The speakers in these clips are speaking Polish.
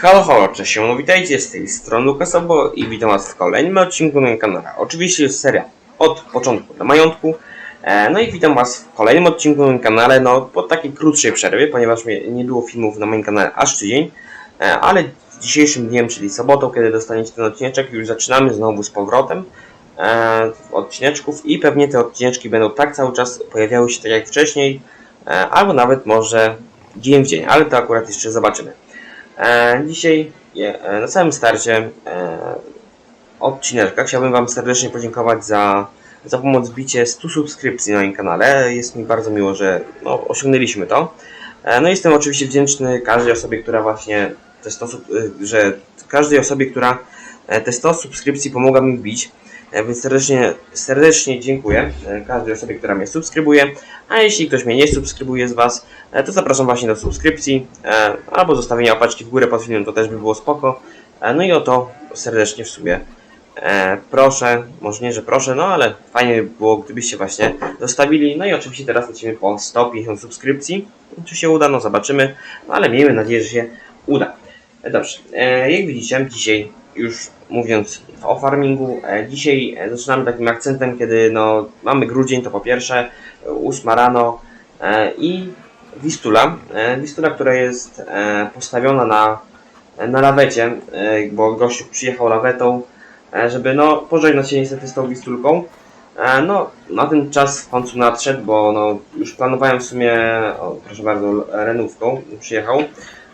Halo, halo, cześć, witajcie z tej strony Lukasobo i witam was w kolejnym odcinku moim kanale. Oczywiście jest seria od początku do majątku. E, no i witam was w kolejnym odcinku na moim kanale, no po takiej krótszej przerwie, ponieważ nie było filmów na moim kanale aż tydzień. E, ale dzisiejszym dniem, czyli sobotą, kiedy dostaniecie ten odcineczek, już zaczynamy znowu z powrotem e, odcineczków i pewnie te odcineczki będą tak cały czas pojawiały się tak jak wcześniej, albo nawet może dzień w dzień, ale to akurat jeszcze zobaczymy. E, dzisiaj e, na samym starcie e, odcineczka chciałbym Wam serdecznie podziękować za, za pomoc w bicie 100 subskrypcji na moim kanale. Jest mi bardzo miło, że no, osiągnęliśmy to. No jestem oczywiście wdzięczny każdej osobie, która właśnie te 100, sub- e, że każdej osobie, która te 100 subskrypcji pomogła mi wbić. E, Więc serdecznie, serdecznie dziękuję e, każdej osobie, która mnie subskrybuje. A jeśli ktoś mnie nie subskrybuje z Was, e, to zapraszam właśnie do subskrypcji albo zostawienia opaczki w górę pod filmem, to też by było spoko. No i o to serdecznie w sumie proszę, może nie, że proszę, no ale fajnie by było, gdybyście właśnie zostawili. No i oczywiście teraz lecimy po 150 subskrypcji. Czy się uda, no zobaczymy, no ale miejmy nadzieję, że się uda. Dobrze, jak widzicie, dzisiaj już mówiąc o farmingu, e, dzisiaj e, zaczynamy takim akcentem, kiedy no, mamy grudzień, to po pierwsze, e, 8 rano e, i Wistula, Wistula, która jest postawiona na, na lawecie, bo gościu przyjechał lawetą, żeby no, pożegnać się niestety z tą Wistulką. E, No, na ten czas w końcu nadszedł, bo no, już planowałem w sumie, o, proszę bardzo, renówką przyjechał.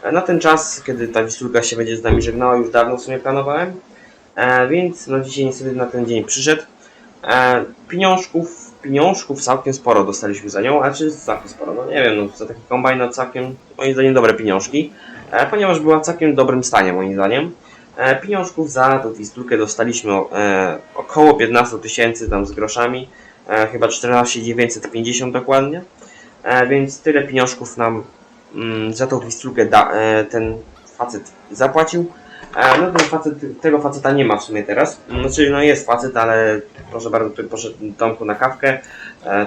E, Na ten czas, kiedy ta Wistulka się będzie z nami żegnała, już dawno w sumie planowałem. E, więc no dzisiaj niestety na ten dzień przyszedł. E, pieniążków, pieniążków całkiem sporo dostaliśmy za nią, a czy całkiem sporo, no nie wiem, no za taki kombajn no całkiem, moim zdaniem dobre pieniążki, e, ponieważ była w całkiem dobrym stanie moim zdaniem. E, pieniążków za tą Wistulkę dostaliśmy e, około 15 tysięcy tam z groszami, e, chyba 14 950 dokładnie, więc tyle pieniążków nam mm, za tą Wistulkę da, e, ten facet zapłacił. No ten facet, tego faceta nie ma w sumie teraz. Znaczy no jest facet, ale proszę bardzo, tu poszedł Tomku na kawkę.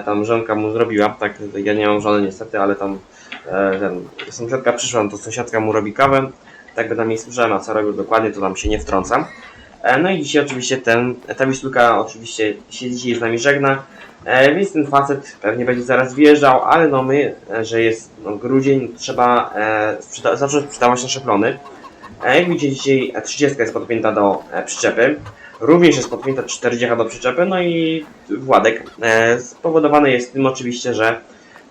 Tam żonka mu zrobiła, tak ja nie mam żony niestety, ale tam ten, sąsiadka przyszła, to sąsiadka mu robi kawę. Tak będę jej słyszałem, a co robił dokładnie, to tam się nie wtrącam. E, No i dzisiaj oczywiście ten, ta Wistulka oczywiście się dzisiaj z nami żegna. E, więc ten facet pewnie będzie zaraz wjeżdżał, ale no my, e, że jest no, grudzień, trzeba sprzeda- zacząć sprzedawać nasze plony. Jak widzicie dzisiaj 30 jest podpięta do przyczepy. Również jest podpięta 40 do przyczepy, no i Władek. Spowodowane jest tym oczywiście, że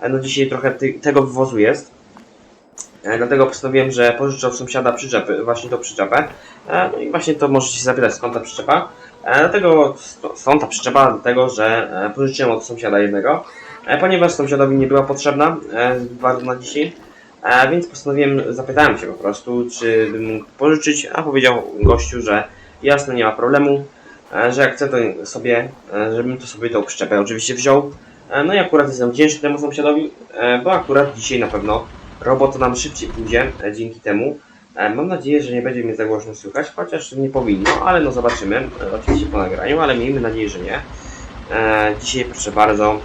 no dzisiaj trochę tego wywozu jest. E, dlatego postanowiłem, że pożyczę od sąsiada przyczepy, właśnie tą przyczepę. E, no i właśnie to możecie zapytać skąd ta przyczepa. E, dlatego st- stąd ta przyczepa, dlatego że pożyczyłem od sąsiada jednego. Ponieważ sąsiadowi nie była potrzebna bardzo na dzisiaj. Więc postanowiłem, zapytałem się po prostu, czy bym mógł pożyczyć, a powiedział gościu, że jasne, nie ma problemu, że jak chcę to sobie, żebym to sobie tą przyczepę oczywiście wziął. No i akurat jestem wdzięczny temu sąsiadowi, bo akurat dzisiaj na pewno robota nam szybciej pójdzie e, dzięki temu. E, Mam nadzieję, że nie będzie mnie za głośno słychać, chociaż nie powinno, ale no zobaczymy, e, oczywiście po nagraniu, ale miejmy nadzieję, że nie. Dzisiaj proszę bardzo,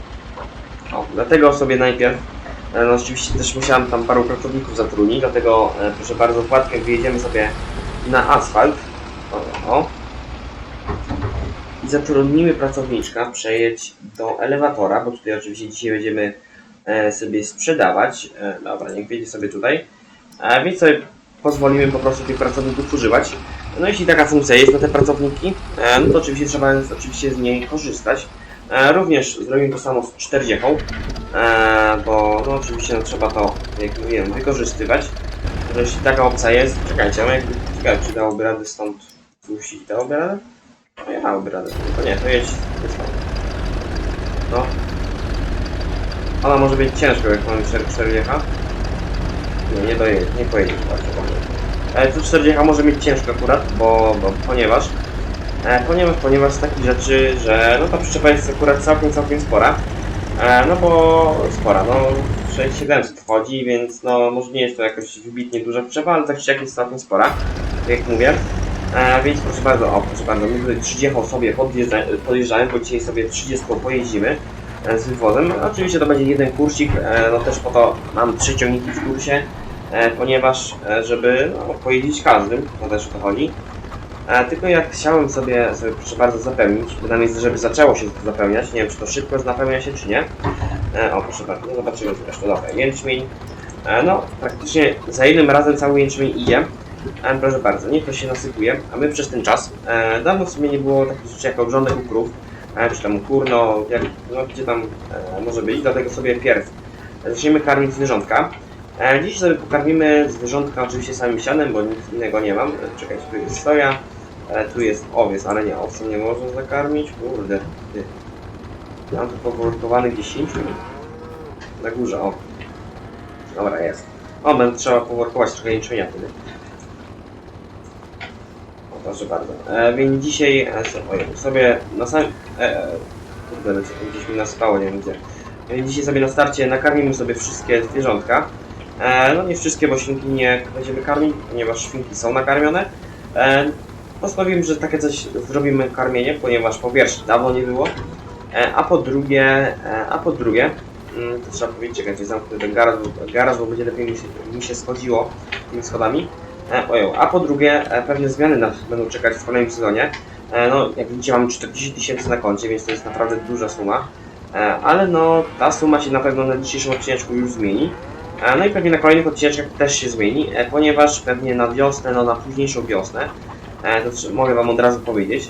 o, dlatego sobie najpierw No oczywiście też musiałem tam paru pracowników zatrudnić, dlatego proszę bardzo wkładkę wyjedziemy sobie na asfalt. O, o. I zatrudnimy pracowniczka, przejedź do elewatora, bo tutaj oczywiście dzisiaj będziemy sobie sprzedawać. E, dobra, niech wjedzie sobie tutaj. E, więc sobie pozwolimy po prostu tych pracowników używać. No jeśli taka funkcja jest na te pracowniki, e, no to oczywiście trzeba oczywiście z niej korzystać. E, również zrobimy to samo z 40. Eee, bo no oczywiście no, trzeba to, jak mówiłem, wykorzystywać. To jeśli taka opcja jest, czekajcie, ale ciekawe, czy dałoby radę stąd puścić, dałoby radę? No ja dałoby radę, to nie, to jedź, jedź tam. No. Ona może być ciężko, jak mamy 4 jecha. Nie, nie dojedzie, nie pojedzie właśnie. E, tu 4 jecha może mieć ciężko akurat, bo, bo ponieważ e, ponieważ, ponieważ z takich rzeczy, że no ta przyczepa jest akurat całkiem, całkiem spora. E, no bo spora, no 6700 wchodzi, więc no może nie jest to jakoś wybitnie duża przyczepa, ale tak czy jak jest całkiem spora, jak mówię. E, więc proszę bardzo, o proszę bardzo, my tutaj 30 sobie podjeżdża, podjeżdżamy, bo dzisiaj sobie 30 pojeździmy z wywozem. Oczywiście to będzie jeden kursik, e, no też po to mam trzy ciągniki w kursie, e, ponieważ, e, żeby no, pojeździć każdym, to też o to chodzi. E, tylko ja chciałem sobie, sobie proszę bardzo zapełnić, bynajmniej żeby zaczęło się zapełniać, nie wiem czy to szybko zapełnia się czy nie. E, o proszę bardzo, no zobaczymy zresztą, dobra, jęczmień. E, no, praktycznie za jednym razem cały jęczmień idzie. E, proszę bardzo, niech to się nasypuje, a my przez ten czas, e, dawno w sumie nie było takich rzeczy jak obrządek ukrów, czy tam kurno, jak, no gdzie tam e, może być, dlatego sobie pierw zaczniemy karmić zwierzątka. E, dziś sobie pokarmimy zwierzątka oczywiście samym sianem, bo nic innego nie mam. E, czekajcie, tu jest soja, e, tu jest owiec, ale nie, owcem nie można zakarmić, kurde, ty. Mam tu gdzieś jęczmień. Na górze, o. Dobra, jest. O, będę trzeba poworkować trochę jęczmienia wtedy. Proszę bardzo. E, więc dzisiaj e, so- ojej, sobie na samym... E, e, kurde, lecę, gdzieś mi nasypało, nie wiem gdzie. E, dzisiaj sobie na starcie nakarmimy sobie wszystkie zwierzątka. E, no nie wszystkie, bo świnki nie będziemy karmić, ponieważ świnki są nakarmione. E, postanowiłem, że takie coś zrobimy karmienie, ponieważ po pierwsze dawno nie było, e, a po drugie, e, a po drugie, mm, to trzeba powiedzieć, czekajcie, zamknę ten garaż, bo- garaż, bo będzie lepiej mi się, mi się schodziło tymi schodami. E, a po drugie, e, pewne zmiany nas będą czekać w kolejnym sezonie. E, no, jak widzicie, mamy 40 tysięcy na koncie, więc to jest naprawdę duża suma. Ale no, ta suma się na pewno na dzisiejszym odcineczku już zmieni. No i pewnie na kolejnych odcineczkach też się zmieni, ponieważ pewnie na wiosnę, no na późniejszą wiosnę, to mogę Wam od razu powiedzieć,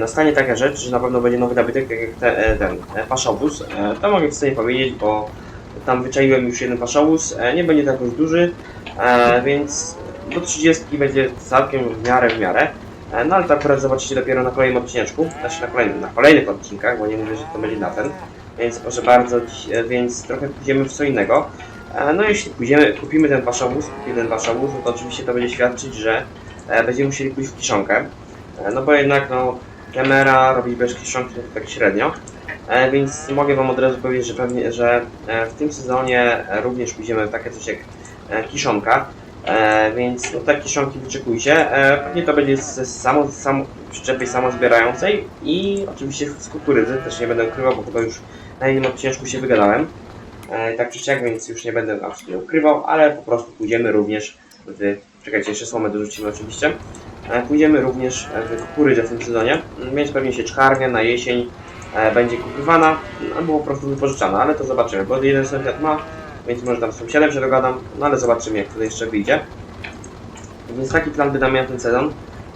nastanie taka rzecz, że na pewno będzie nowy nabytek, tak jak te, ten paszowóz. To mogę w stanie powiedzieć, bo tam wyczaiłem już jeden paszowóz, nie będzie to jakoś duży, więc do 30 będzie całkiem w miarę w miarę. E, No ale to akurat zobaczycie dopiero na kolejnym odcineczku, znaczy na, kolejnym, na kolejnych odcinkach, bo nie mówię, że to będzie na ten. Więc proszę bardzo, e, więc trochę pójdziemy w co innego. E, No jeśli pójdziemy, kupimy ten waszowóz, kupimy ten waszowóz, no to oczywiście to będzie świadczyć, że będziemy musieli pójść w kiszonkę. No bo jednak no, kamera robi bez kiszonki to tak średnio. Więc mogę wam od razu powiedzieć, że pewnie, że w tym sezonie również pójdziemy w takie coś jak kiszonka. E, więc no, te kiszonki wyczekujcie. E, pewnie to będzie z samo, samo, przyczepy samozbierającej i oczywiście z kukurydzy, też nie będę ukrywał, bo chyba już na innym odcineczku się wygadałem. E, tak czy siak, więc już nie będę absolutnie ukrywał, ale po prostu pójdziemy również w... Czekajcie, jeszcze słomę dorzucimy oczywiście. E, pójdziemy również w kukurydzę w tym sezonie, m, więc pewnie się czkarnia na jesień e, będzie kupywana, albo po prostu wypożyczana, ale to zobaczymy, bo jeden sąsiad ma, więc może tam z sąsiadem się dogadam, no ale zobaczymy jak to jeszcze wyjdzie. Więc taki plan by miał ten sezon,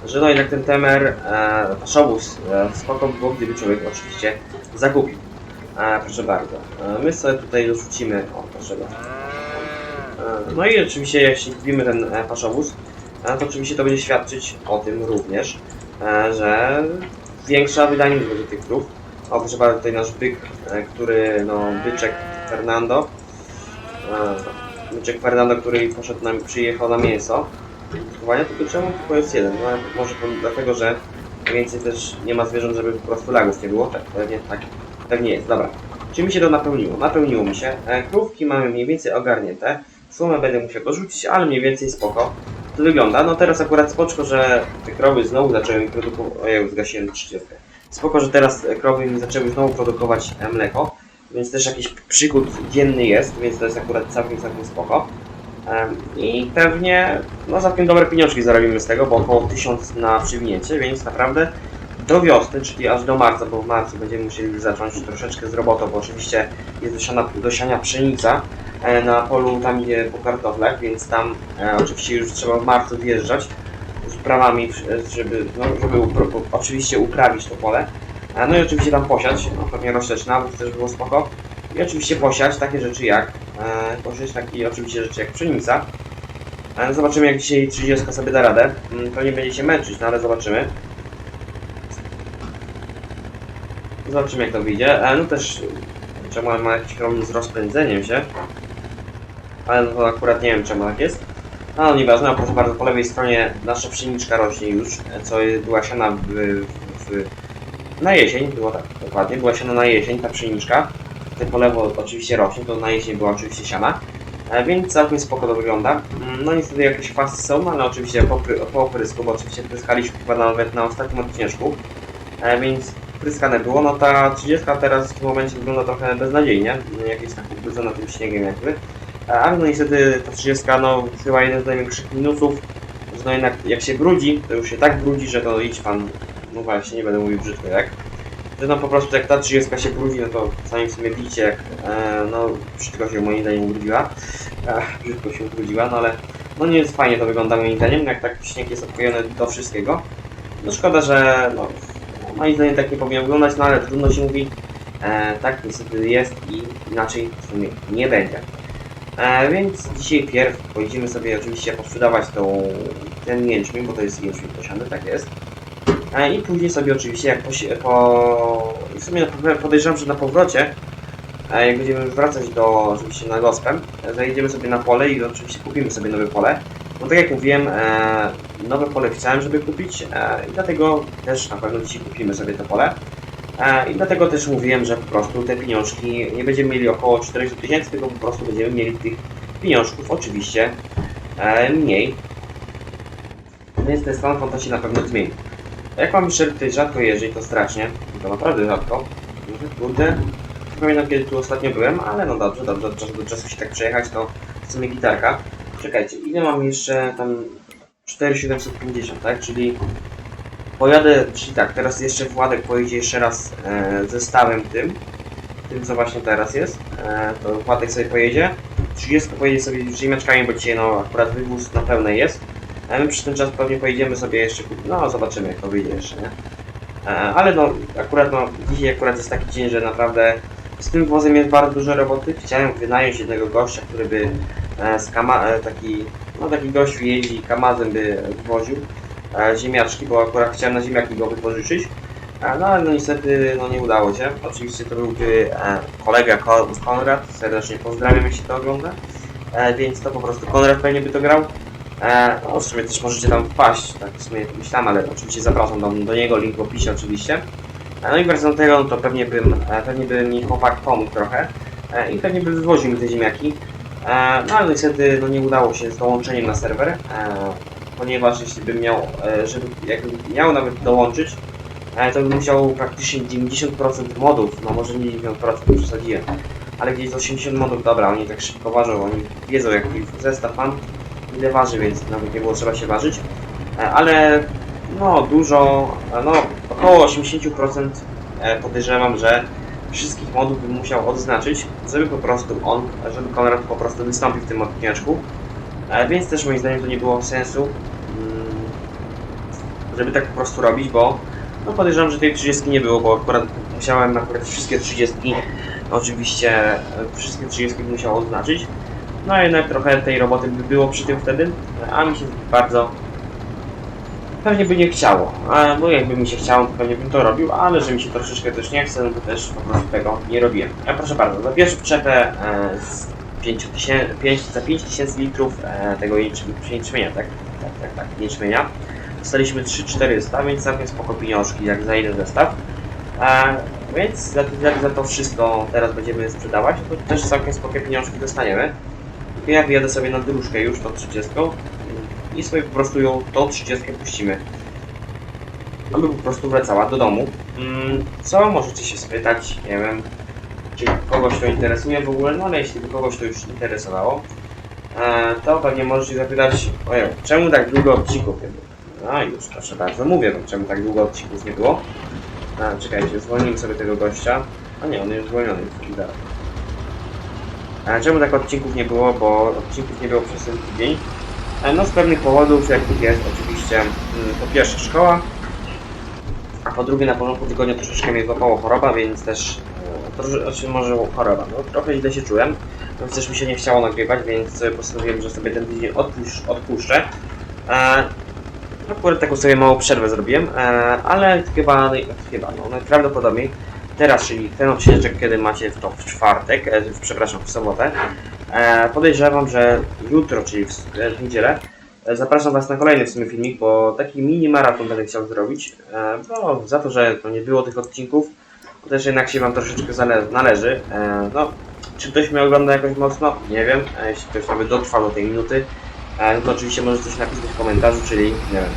że no jednak ten temer, e, szobus, e, spoko by było, gdyby człowiek oczywiście zakupił. E, proszę bardzo. E, my sobie tutaj dorzucimy, o proszę bardzo. E, no i oczywiście jeśli kupimy ten e, paszowóz, e, to oczywiście to będzie świadczyć o tym również, że większa wydajność będzie tych krów. O proszę bardzo, tutaj nasz byk, który, no, byczek Fernando. E, byczek Fernando, który poszedł na, przyjechał na mięso. Chowania tylko czemu tylko jest jeden? No, może to dlatego, że więcej też nie ma zwierząt, żeby po prostu lagów nie było. Tak, pewnie tak, pewnie jest. Dobra. Czy mi się to napełniło? Napełniło mi się. E, krówki mamy mniej więcej ogarnięte. Słomę będę musiał dorzucić, ale mniej więcej spoko. To wygląda. No teraz akurat spoczko, że te krowy znowu zaczęły produkować. Ojej, zgasiłem 30. Spoko, że teraz e, krowy zaczęły znowu produkować e, mleko. Więc też jakiś przykład dzienny jest, więc to jest akurat całkiem, całkiem spoko. I pewnie no całkiem dobre pieniążki zarobimy z tego, bo około 1000 na przywinięcie, więc naprawdę do wiosny, czyli aż do marca, bo w marcu będziemy musieli zacząć troszeczkę z robotą, bo oczywiście jest do siania pszenica e, na polu tam gdzie po kartoflach, więc tam e, oczywiście już trzeba w marcu wjeżdżać z uprawami, e, żeby, no, żeby oczywiście uprawić to pole. No i oczywiście tam posiać, no, pewnie bo to też było spoko. I oczywiście posiać takie rzeczy jak, e, posiać takie oczywiście rzeczy jak pszenica. E, zobaczymy jak dzisiaj 30 sobie da radę. Mm, Pewnie będzie się męczyć, no ale zobaczymy. Zobaczymy jak to wyjdzie. E, no też czemu ma jakiś problem z rozpędzeniem się. Ale no to akurat nie wiem czemu tak jest. No, no nieważne, a proszę bardzo, po lewej stronie nasza pszeniczka rośnie już, co była siana w, w, w, na jesień, było tak dokładnie, była siana na jesień ta pszeniczka. Tutaj po lewo oczywiście rośnie, to na jesień była oczywiście siana. E, więc całkiem spoko to wygląda. Mm, No niestety jakieś fasy są, ale oczywiście po, po oprysku, bo oczywiście pryskaliśmy chyba nawet na ostatnim odcineczku. E, więc pryskane było. No ta 30 teraz w tym momencie wygląda trochę beznadziejnie, jak jest tak ubrudzona tym śniegiem jakby. Ale no niestety ta 30 no chyba jeden z największych minusów, że no jednak jak się brudzi, to już się tak brudzi, że to idź pan, no właśnie, nie będę mówił brzydko jak, że no po prostu jak ta 30 się brudzi, no to sami w sumie widzicie jak, e, no brzydko się moim zdaniem ubrudziła, e, brzydko się ubrudziła, no ale no nie jest fajnie to wygląda moim zdaniem, jak tak śnieg jest odklejony do wszystkiego. No szkoda, że no, moim zdaniem tak nie powinien wyglądać, no ale trudno się mówi, e, tak niestety jest i inaczej w sumie nie będzie. E, więc dzisiaj pierw pojedziemy sobie oczywiście posprzedawać tą, ten jęczmień, bo to jest jęczmień posiany, tak jest. I później sobie oczywiście jak po, po w sumie podejrzewam, że na powrocie jak będziemy wracać do oczywiście na gospem, zajedziemy sobie na pole i oczywiście kupimy sobie nowe pole. No tak jak mówiłem, e, nowe pole chciałem, żeby kupić e, i dlatego też na pewno dzisiaj kupimy sobie to pole. E, I dlatego też mówiłem, że po prostu te pieniążki nie będziemy mieli około 400 tysięcy, tylko po prostu będziemy mieli tych pieniążków oczywiście mniej. Więc ten stan konta się na pewno zmieni. Jak mam tutaj rzadko jeździć, to strasznie. To naprawdę rzadko. Kurde. Nie pamiętam kiedy tu ostatnio byłem, ale no dobrze, dobrze, od czasu do czasu się tak przejechać, to w sumie gitarka. Czekajcie, ile mam jeszcze tam 4750, tak? Czyli pojadę, czyli tak, teraz jeszcze Władek pojedzie jeszcze raz e, zestawem tym, tym co właśnie teraz jest, e, to Władek sobie pojedzie, 30 pojedzie sobie z ziemniaczkami, bo dzisiaj no akurat wywóz na pełnej jest, a my przy tym czas pewnie pojedziemy sobie jeszcze, no zobaczymy jak to wyjdzie jeszcze, nie? E, ale no akurat no, dzisiaj akurat jest taki dzień, że naprawdę z tym wozem jest bardzo dużo roboty, chciałem wynająć jednego gościa, który by e, z kama, e, taki, no taki gościu jeździ kamazem by woził, ziemniaczki, bo akurat chciałem na ziemniaki go wypożyczyć. No ale no niestety no, nie udało się. Oczywiście to byłby kolega Ko- Konrad, serdecznie pozdrawiam jeśli to ogląda. Więc to po prostu Konrad pewnie by to grał. E, no w sumie też możecie tam wpaść, tak w sumie myślałem, ale oczywiście zapraszam do, do niego, link w opisie oczywiście. E, no i wracając tego, no to pewnie bym, e, pewnie by mi chłopak pomógł trochę e, i pewnie by wywoził mi te ziemniaki. E, no ale niestety no, nie udało się z dołączeniem na serwer. E, ponieważ jeśli bym miał, e, żeby jakbym miał nawet dołączyć, e, to bym musiał praktycznie 90% modów, no może nie 90% przesadziłem, ale gdzieś z 80 modów, dobra, oni tak szybko ważą, oni wiedzą jaki zestaw mam, ile waży, więc nawet nie było trzeba się ważyć, E, ale no dużo, e, no około 80% e, podejrzewam, że wszystkich modów bym musiał odznaczyć, żeby po prostu on, żeby Konrad po prostu wystąpił w tym odcineczku. Więc też moim zdaniem to nie było sensu, mm, żeby tak po prostu robić, bo no podejrzewam, że tej 30 nie było, bo akurat musiałem akurat wszystkie 30, oczywiście wszystkie 30 bym musiał odznaczyć. No a jednak trochę tej roboty by było przy tym wtedy, a mi się bardzo pewnie by nie chciało. A, bo jakby mi się chciało, to pewnie bym to robił, ale że mi się troszeczkę też nie chce, no to też po prostu tego nie robiłem. Ja proszę bardzo, za pierwszą przyczepę e, z 5000, 5, za 5000 litrów e, tego jęczmi- jęczmienia, tak? Tak, tak, tak, jęczmienia. Dostaliśmy 3400, więc całkiem spoko pieniążki jak za jeden zestaw. Więc jak za to wszystko teraz będziemy sprzedawać, to też całkiem spoko pieniążki dostaniemy. Ja wyjadę sobie na dróżkę już tą 30 i sobie po prostu ją tą 30 puścimy. Aby po prostu wracała do domu. Mm, Co możecie się spytać? Nie wiem, czy kogoś to interesuje w ogóle, no ale jeśli by kogoś to już interesowało, e, to pewnie możecie zapytać, ojej, czemu tak długo odcinków nie było? No już, proszę bardzo, mówię wam, czemu tak długo odcinków nie było. A, czekajcie, zwolnimy sobie tego gościa. A nie, on jest zwolniony, jest taki dalej. A czemu tak odcinków nie było? Bo odcinków nie było przez ten tydzień. No z pewnych powodów, jakich jest oczywiście mm, po pierwsze szkoła, a po drugie na początku tygodnia troszeczkę mnie złapało choroba, więc też e, trosze, znaczy może choroba, no trochę źle się czułem, więc też mi się nie chciało nagrywać, więc postanowiłem, że sobie ten tydzień odpusz, odpuszczę. E, akurat taką sobie małą przerwę zrobiłem, e, ale chyba, chyba no, najprawdopodobniej teraz, czyli ten odcinek, kiedy macie to w czwartek, e, w- przepraszam, w sobotę, e, podejrzewam, że jutro, czyli w, w niedzielę, e, zapraszam Was na kolejny w sumie filmik, bo taki mini maraton będę chciał zrobić. E, no, za to, że to nie było tych odcinków, to też jednak się Wam troszeczkę należy. E, no, czy ktoś mnie ogląda jakoś mocno? Nie wiem. E, jeśli ktoś nawet dotrwał do tej minuty, e, no to oczywiście może coś napisać w komentarzu, czyli nie wiem.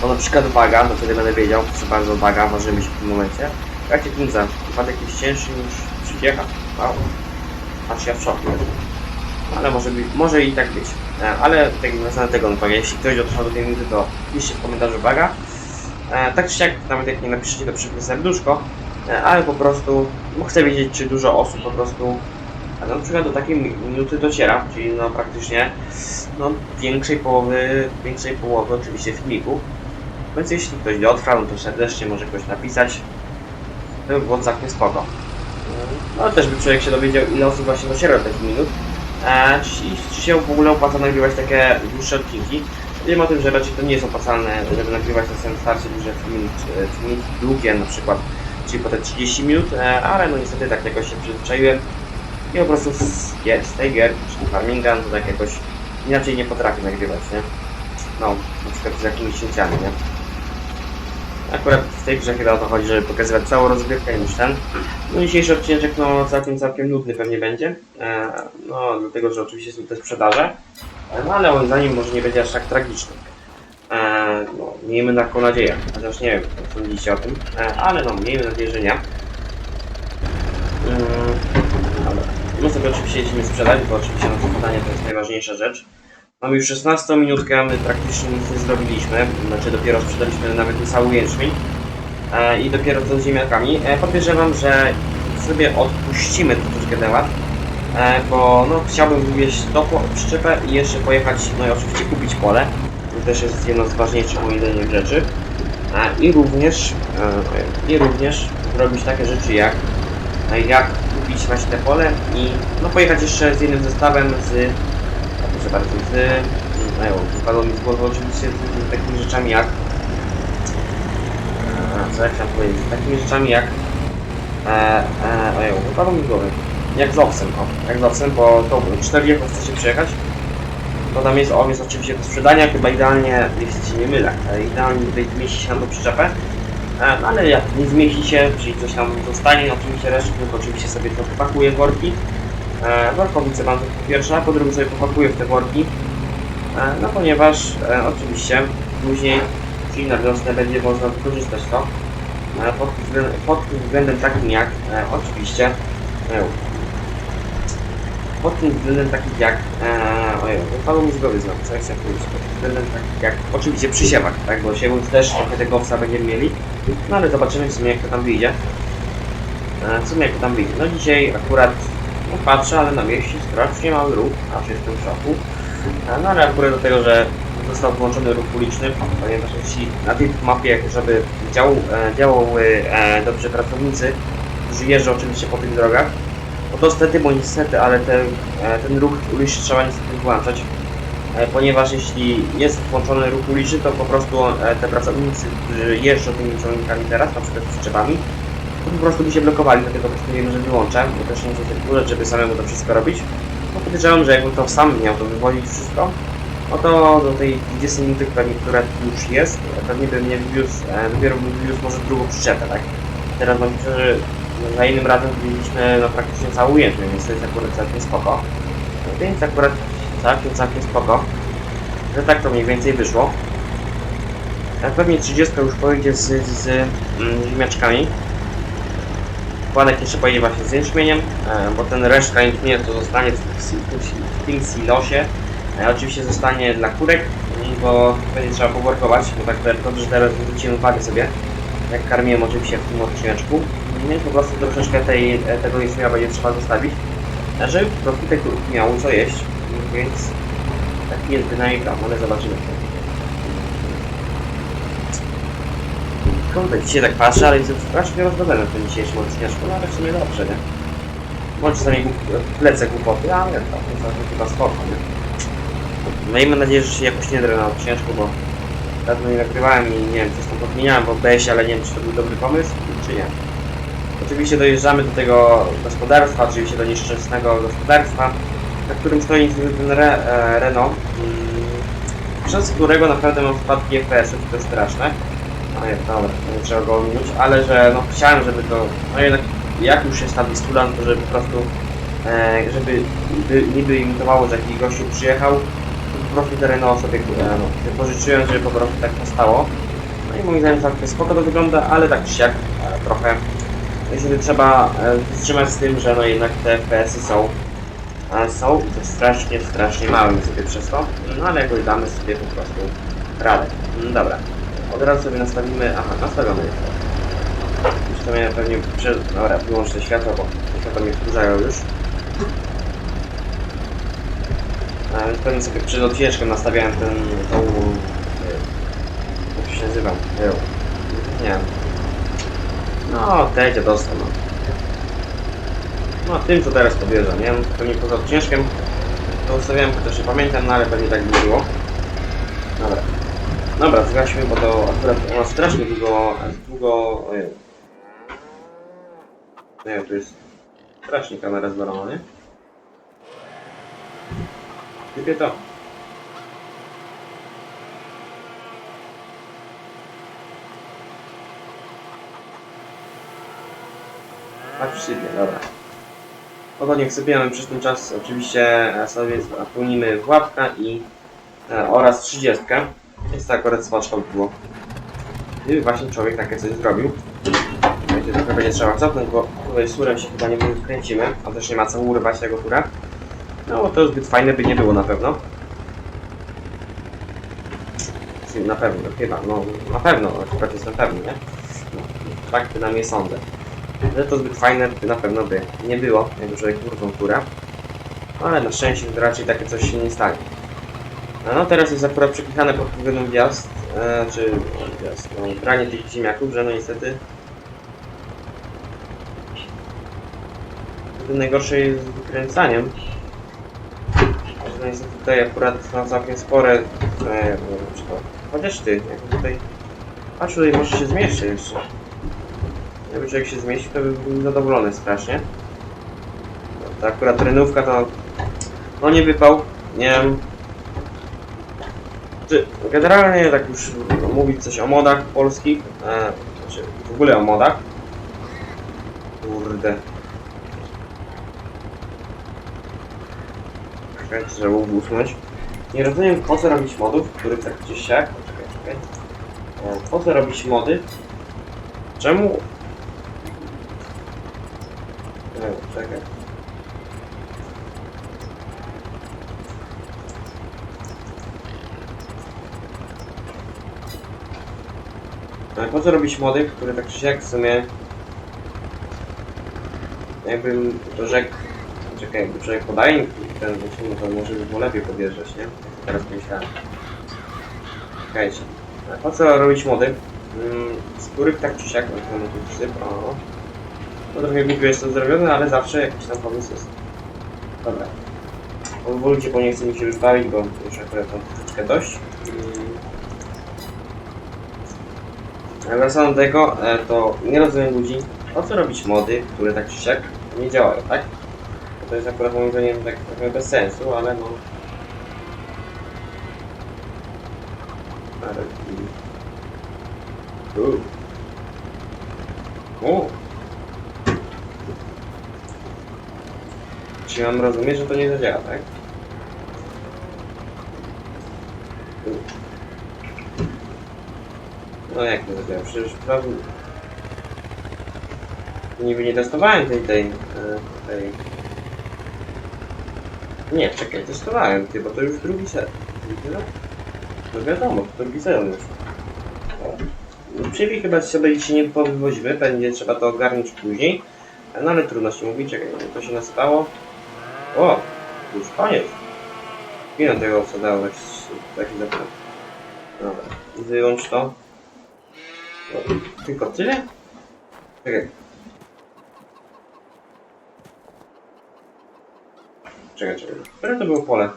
To na przykład waga, no wtedy będę wiedział, proszę bardzo, waga, ważymy się w tym momencie. Jakie Kingza, wypadek jest cięższy niż przywiecha. Wow. Aż ja w szoku ale może, być, może i tak być. E, ale tak na tego, no jeśli ktoś dotrwał do tej minuty, to piszcie w komentarzu uwaga. E, tak czy siak, nawet jak nie napiszecie, to przypnę serduszko, e, ale po prostu chcę wiedzieć, czy dużo osób po prostu na przykład do takiej mi- minuty dociera, czyli no praktycznie no, większej połowy, większej połowy oczywiście filmiku. Więc jeśli ktoś dotrwał, no to serdecznie może ktoś napisać. By było całkiem spoko. No też by człowiek się dowiedział, ile osób właśnie dociera do minut. E, czy, czy się w ogóle opłaca nagrywać takie dłuższe odcinki? Wiem o tym, że raczej to nie jest opłacalne, żeby nagrywać na samym starcie duże filmiki, długie na przykład, czyli po te 30 minut, e, ale no niestety tak jakoś się przyzwyczaiłem i po prostu z, z tej gier, czyli Farminga, to tak jakoś inaczej nie potrafię nagrywać, nie? No, na przykład z jakimiś cięciami, nie? Akurat w tej grze chyba o to chodzi, żeby pokazywać całą rozgrywkę niż ten. No dzisiejszy odcinek no całkiem, całkiem nudny pewnie będzie. E, no dlatego, że oczywiście są te sprzedaże. E, no ale moim może nie będzie aż tak tragiczny. E, no, miejmy taką nadzieję. Chociaż nie wiem, co sądzicie o tym. E, ale no, miejmy nadzieję, że nie. Dobra. My sobie oczywiście jedziemy sprzedać, bo oczywiście na sprzedanie to jest najważniejsza rzecz. Mamy już 16 minutkę, my praktycznie nic nie zrobiliśmy, znaczy dopiero sprzedaliśmy nawet niecały jęczmień e, i dopiero co z ziemniakami. E, podejrzewam, że sobie odpuścimy troszeczkę temat, e, bo no, chciałbym wywieźć po- przyczepę i jeszcze pojechać, no i oczywiście kupić pole. To też jest jedna z ważniejszych moim zdaniem rzeczy. E, I również, e, i również zrobić takie rzeczy jak, e, jak kupić właśnie te pole i no, pojechać jeszcze z jednym zestawem z proszę bardzo, z, no, wypadło mi z głowy oczywiście z, z takimi rzeczami jak a, co ja chciałem powiedzieć, z takimi rzeczami jak e, e, ojeju, wypadło mi z głowy. Jak z owsem, o, jak z owsem, bo to 4 wieków chcecie przyjechać. To tam jest, jest oczywiście do sprzedania, chyba idealnie, jeśli się nie mylę, e, idealnie tutaj zmieści się na tą przyczepę e, no, ale jak nie zmieści się, czyli coś tam zostanie, no oczywiście resztę, to oczywiście sobie to pakuję w worki E, Workowice mam po pierwsze, a po drugie sobie popakuję w te worki. E, no ponieważ e, oczywiście później, czyli na wiosnę będzie można wykorzystać to. E, pod, względem, pod względem takim jak e, oczywiście e, pod tym względem takich jak e, ojej, wypadło mi z głowy znowu, co ja chcę powiedzieć, pod względem takich jak oczywiście przy siewach, tak, bo siewów też trochę tego owsa będziemy mieli, no ale zobaczymy w sumie jak to tam wyjdzie. E, w sumie jak to tam wyjdzie. No dzisiaj akurat patrzę, ale na mieście strasznie mały ruch, aż jestem w szoku. No ale akurat do tego, że został włączony ruch uliczny, ponieważ jeśli na tej mapie, żeby działał, e, działały e, dobrze pracownicy, którzy jeżdżą oczywiście po tych drogach, no to stety, bo niestety, ale te, e, ten ruch uliczny trzeba niestety włączać, ponieważ jeśli jest włączony ruch uliczny, to po prostu te pracownicy, którzy jeżdżą tymi ciągnikami teraz, na przykład z przyczepami, to po prostu by się blokowali, dlatego postanowiłem, że wyłączę, bo też nie chcę się wkurzać, żeby samemu to wszystko robić. No podejrzewam, że jakbym to sam miał to wywozić wszystko, no to do tej 20 minuty, pewnie, która już jest, pewnie bym nie wywiózł, e, dopiero bym wywiózł może drugą przyczepę, tak? Teraz mam że za innym razem wywieźliśmy no, praktycznie całą jęczmień, więc to jest akurat całkiem spoko. No, Więc akurat całkiem, całkiem spoko, że tak to mniej więcej wyszło. A pewnie 30 już pojedzie z, z, z mm. Władek jeszcze pojedzie właśnie z jęczmieniem, e, bo ten resztka jęczmienia to zostanie w tym silosie. E, Oczywiście zostanie dla kurek, i bo będzie trzeba poworkować, bo tak dobrze, teraz zwróciłem uwagę sobie, jak karmiłem oczywiście w tym odcineczku. Więc po prostu troszeczkę tej, e, tego jęczmienia będzie trzeba zostawić, żeby po prostu te kurki miały co jeść, więc taki jest plan, ale zobaczymy. Kurde, dzisiaj tak patrzę, ale jestem strasznie rozbawiony w tym dzisiejszym odcineczku, no ale w sumie dobrze, nie? Może czasami lecę głupoty, ale to, to chyba spoko, nie? Miejmy nadzieję, że się jakoś nie drę na odcineczku, bo dawno nie nagrywałem i nie wiem, coś tam podmieniałem w OBS, ale nie wiem, czy to był dobry pomysł, czy nie. Oczywiście dojeżdżamy do tego gospodarstwa, oczywiście do nieszczęsnego gospodarstwa, na którym stoi ten Re, e, Renault, przez którego naprawdę mam spadki FPS-ów, to jest straszne. No nie, dobra, nie trzeba go ominąć, ale że no chciałem, żeby to, no jednak jak już jest ta Wistulan, to żeby po prostu, e, żeby by, niby imitowało, że jakiś gościu przyjechał, to po prostu te Renault sobie e, no, wypożyczyłem, żeby po prostu tak postało. No i moim zdaniem całkiem spoko to wygląda, ale tak czy siak e, trochę niestety trzeba e, wstrzymać z tym, że no jednak te FPS-y są Ale są to strasznie, strasznie małym sobie przez to, no ale jakoś damy sobie po prostu radę. No dobra, od razu sobie nastawimy, aha, nastawione jest to. Ustawiamy pewnie, prze... dobra, wyłączę te światła, bo te światła mnie wkurzają już. A więc pewnie sobie przed odwieczkiem nastawiałem ten, tą, jak się nazywa, nie wiem. No, Tedzie dostał, no. No, tym co teraz podjeżdżam, nie pewnie poza odcieczkiem to ustawiałem, chociaż nie pamiętam, no ale pewnie tak by było. Dobra. Dobra, zgaśmy, bo to akurat ona strasznie długo, długo, ojej. Nie wiem, tu jest strasznie kamera zwalona, nie? Typię to. Tak szybie, dobra. Niech sypiemy przez ten czas oczywiście e, sobie pełnimy łapka i e, oraz 30. Jest to akurat smaczką było. Gdyby właśnie człowiek takie coś zrobił. Wiecie, trochę będzie trzeba cofnąć, bo tutaj z turem się chyba nie kręcimy, a też nie ma co urywać tego tura. No bo to zbyt fajne by nie było na pewno. Na pewno, chyba, no na pewno, akurat jestem pewny, nie? No, tak przynajmniej sądzę. Ale to zbyt fajne by na pewno by nie było, jakby człowiek urwał turę. Ale na szczęście raczej takie coś się nie stanie. No teraz jest akurat przepisane pod względem gwiazd, e, czy no, gwiazd, no, branie tych ziemniaków, że no niestety najgorsze jest z wykręcaniem. No niestety tutaj akurat na całkiem spore, e, czy to, chociaż ty, jak tutaj, a tutaj może się zmieszczę jeszcze. Jakby człowiek się zmieścił, to by był zadowolony strasznie. No, ta akurat trenówka to, no nie wypał, nie wiem, czy generalnie tak już mówić coś o modach polskich, e, znaczy w ogóle o modach. Kurde. Czekajcie, żeby usunąć. Nie rozumiem po co robić modów, których tak gdzieś siak. Czekaj, czekaj. E, po co robić mody? Czemu? E, czekaj. Po co robić mody, które tak czy siak w sumie jakbym to rzekł, czekaj, jakby człowiek podaje ten no to może by było lepiej podjeżdżać, nie? Teraz myślałem. Czekajcie. Po co robić mody, mm, z których tak czy siak, no to tu wsyp, o. No trochę głupio jest to zrobione, ale zawsze jakiś tam pomysł jest. Dobra. Pozwólcie, bo nie chcę mi się wystawić, bo już akurat mam troszeczkę dość. Wracając do tego, e, to nie rozumiem ludzi, po co robić mody, które tak czy siak nie działają, tak? To jest akurat moim zdaniem tak trochę bez sensu, ale no... Ale... Uuu. Czy mam rozumieć, że to nie zadziała, tak? No jak nie zadziała? Przecież prawie... Niby nie testowałem tej, tej, e, tej... Nie, czekaj, testowałem, ty, bo to już drugi set. No wiadomo, to drugi już. O. Przywij chyba sobie dzisiaj nie powywozimy, będzie trzeba to ogarnąć później. No ale trudno się mówić, czekaj, to się nasypało. O, już koniec. Ile tego wsadało taki, zapłat? Dobra, wyłącz to. Tylko tyle? Czekaj. Czekaj, czekaj. Które to było pole?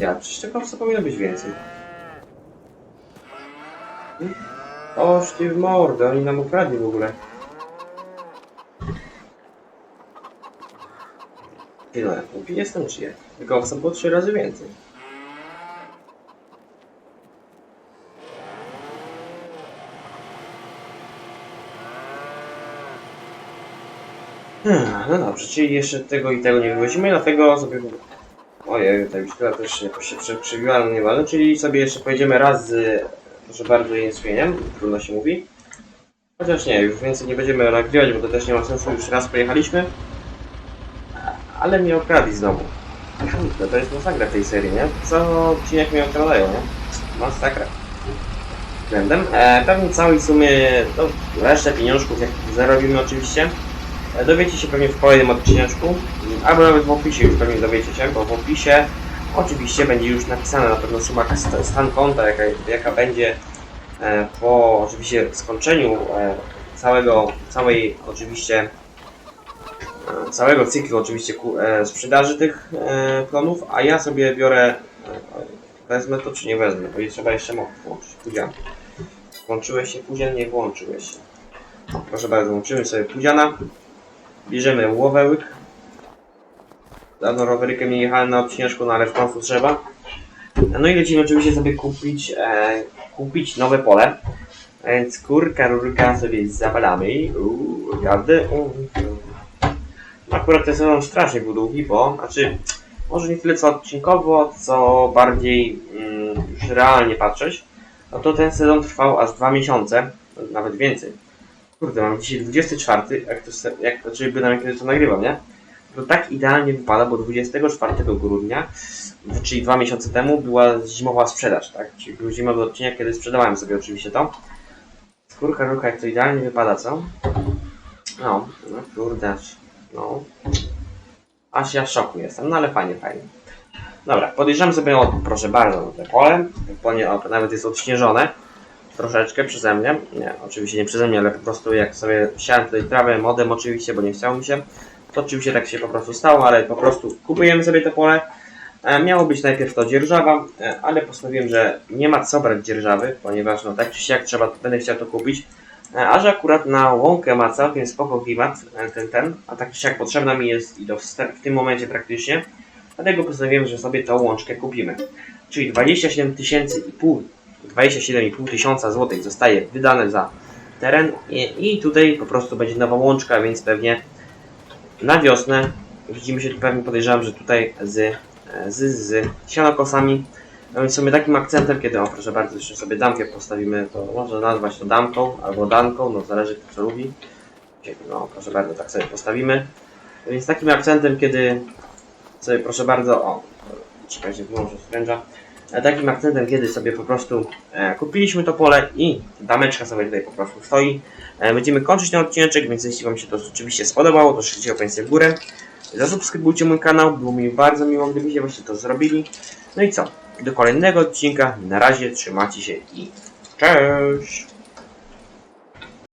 Ja, przecież tego co powinno być więcej. Oż ty w mordę, oni nam ukradli w ogóle. Ty ja głupi jestem czy ja? Tylko owca było trzy razy więcej. Hmm, no dobrze, czyli jeszcze tego i tego nie wywozimy, dlatego sobie... Ojej, ta już też jakoś się prze- przebiła, no nieważne, czyli sobie jeszcze pojedziemy raz z, proszę bardzo, jęczmieniem, trudno się mówi. Chociaż nie, już więcej nie będziemy nagrywać, bo to też nie ma sensu, już raz pojechaliśmy. ale mnie okradli znowu. Kurde, to jest masakra w tej serii, nie? Co odcinek mnie okradają, nie? Masakra. Względem. E, pewnie całej sumie, no, resztę pieniążków, jak zarobimy oczywiście, dowiecie się pewnie w kolejnym odcineczku, albo nawet w opisie już pewnie dowiecie się, bo w opisie oczywiście będzie już napisana na pewno suma st- stan konta, jaka, jaka będzie e, po oczywiście skończeniu e, całego, całej oczywiście e, całego cyklu oczywiście e, sprzedaży tych e, klonów, a ja sobie biorę e, wezmę to czy nie wezmę, bo trzeba jeszcze mo- włączyć. Pudzian. Włączyłeś się Pudzian? Nie włączyłeś się. Proszę bardzo, włączymy sobie Pudziana. Bierzemy łowełyk. Dawno rowerykiem nie jechałem na odcineczku, no ale w końcu trzeba. No i lecimy oczywiście sobie kupić, e, kupić nowe pole. Więc kurka, rurka sobie zapalamy. Uuu. Uuu. Akurat ten sezon strasznie był długi, bo, znaczy, może nie tyle co odcinkowo, co bardziej mm, już realnie patrzeć, no to ten sezon trwał aż dwa miesiące, nawet więcej. Kurde, mam dzisiaj 24, jak to, jak, znaczy bynajmniej kiedy to nagrywam, nie? To tak idealnie wypada, bo 24 grudnia, czyli dwa miesiące temu, była zimowa sprzedaż, tak? Czyli był zimowy odcinek, kiedy sprzedawałem sobie oczywiście to. Skórka, ruka, jak to idealnie wypada, co? No, no kurde, no. Aż ja w szoku jestem, no ale fajnie, fajnie. Dobra, podjeżdżamy sobie, o, proszę bardzo, te pole. Pole nawet jest odśnieżone. Troszeczkę przeze mnie. Nie, oczywiście nie przeze mnie, ale po prostu jak sobie siałem tutaj trawę modem oczywiście, bo nie chciało mi się. To oczywiście tak się po prostu stało, ale po prostu kupujemy sobie te pole. E, miało być najpierw to dzierżawa, e, ale postanowiłem, że nie ma co brać dzierżawy, ponieważ no tak czy siak trzeba, będę chciał to kupić. E, A że akurat na łąkę ma całkiem spoko klimat, ten, ten, a tak czy siak potrzebna mi jest i to sta- w tym momencie praktycznie, dlatego postanowiłem, że sobie tą łączkę kupimy. Czyli 27 tysięcy i pół, 27,5 tysiąca złotych zostaje wydane za teren i, tutaj po prostu będzie nowa łączka, więc pewnie na wiosnę widzimy się tu pewnie podejrzewam, że tutaj z, e, z, z sianokosami no więc sobie takim akcentem, kiedy, o proszę bardzo, jeszcze sobie damkę postawimy, to można nazwać to damką albo danką, no zależy kto co lubi. No proszę bardzo, tak sobie postawimy. Więc takim akcentem, kiedy sobie proszę bardzo, o, czekajcie, wyłączę skręża. Takim akcentem, kiedy sobie po prostu e, kupiliśmy to pole i dameczka sobie tutaj po prostu stoi. E, będziemy kończyć ten odcineczek, więc jeśli Wam się to rzeczywiście spodobało, to szybciej pensję w górę. Zasubskrybujcie mój kanał, było mi bardzo miło, gdybyście właśnie to zrobili. No i co? Do kolejnego odcinka. Na razie, trzymajcie się i cześć!